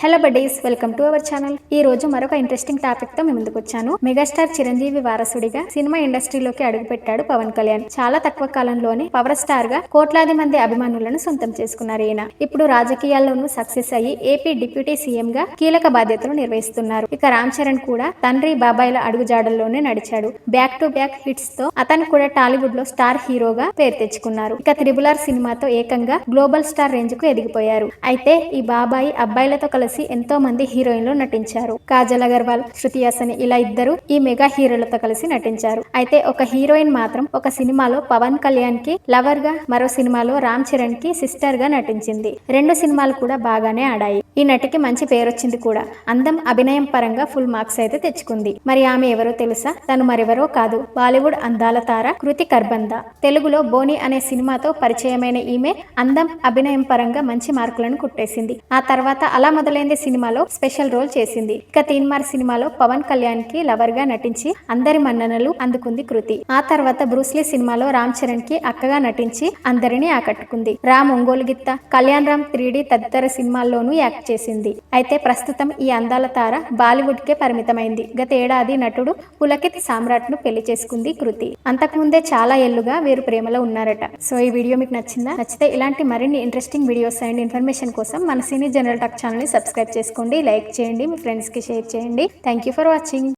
Hello buddies welcome to our channel ఈ రోజు మరొక ఇంట్రెస్టింగ్ టాపిక్తో మీ ముందుకు వచ్చాను. మెగాస్టార్ చిరంజీవి వారసుడిగా సినిమా ఇండస్ట్రీలోకి అడుగుపెట్టాడు పవన్ కళ్యాణ్. చాలా తక్కువ కాలంలోనే పవర్ స్టార్గా కోట్లాది మంది అభిమానులను సొంతం చేసుకున్నారు ఈయన. ఇప్పుడు రాజకీయాల్లోనూ సక్సెస్ అయ్యి ఏపీ డిప్యూటీ సీఎం గా కీలక బాధ్యతలు నిర్వహిస్తున్నారు. ఇక రామ్ చరణ్ కూడా తండ్రి బాబాయిల అడుగుజాడల్లోనే నడిచాడు. బ్యాక్ టు బ్యాక్ హిట్స్తో అతను కూడా టాలీవుడ్లో స్టార్ హీరోగా పేరు తెచ్చుకున్నారు. ఇక త్రిబులార్ సినిమాతో ఏకంగా గ్లోబల్ స్టార్ రేంజ్కు ఎదిగిపోయారు. అయితే ఈ బాబాయి అబ్బాయిలతో కలిసి ఎంతో మంది హీరోయిన్లు నటించారు. కాజల్ అగర్వాల్ శృతి హాసన్ ఇలా ఇద్దరు ఈ మెగా హీరోలతో కలిసి నటించారు. అయితే ఒక హీరోయిన్ మాత్రం ఒక సినిమాలో పవన్ కళ్యాణ్కి లవర్గా మరో సినిమాలో రామ్ చరణ్కి సిస్టర్గా నటించింది. రెండు సినిమాలు కూడా బాగానే ఆడాయి. ఈ నటికి మంచి పేరు వచ్చింది కూడా. అందం అభినయం పరంగా ఫుల్ మార్క్స్ అయితే తెచ్చుకుంది. మరి ఆమె ఎవరో తెలుసా? తను మరెవరో కాదు. బాలీవుడ్ అందాల తార కృతి కర్బంద. తెలుగులో బోని అనే సినిమాతో పరిచయమైన ఈమె అందం అభినయం పరంగా మంచి మార్కులను కుట్టేసింది. ఆ తర్వాత అలా మొదలైంది సినిమాలో స్పెషల్ రోల్ చేసింది. ఇక తీన్మార్ సినిమాలో పవన్ కళ్యాణ్కి లవర్గా నటించి అందరి మన్ననలు అందుకుంది కృతి. ఆ తర్వాత బ్రూస్లీ సినిమాలో రామ్ చరణ్కి అక్కగా నటించి అందరినీ ఆకట్టుకుంది. రామ్ ఒంగోలు గిత్త కళ్యాణ్ రామ్ త్రీ తదితర సినిమాల్లోనూ యాక్ట్ చేసింది. అయితే ప్రస్తుతం ఈ అందాల తార బాలీవుడ్ కే పరిమితమైంది. గత ఏడాది నటుడు పులకిత్ సామ్రాట్ను పెళ్ళి చేసుకుంది కృతి. అంతకుముందే చాలా ఏళ్ళుగా వీరు ప్రేమలో ఉన్నారట. సో ఈ వీడియో మీకు నచ్చిందా? నచ్చితే ఇలాంటి మరిన్ని ఇంట్రెస్టింగ్ వీడియోస్ అండ్ ఇన్ఫర్మేషన్ కోసం మన సినీ జనరల్ టాక్ ఛానల్ని సబ్స్క్రైబ్ చేసుకోండి లైక్ చేయండి మీ ఫ్రెండ్స్కి షేర్ చేయండి. Thank you for watching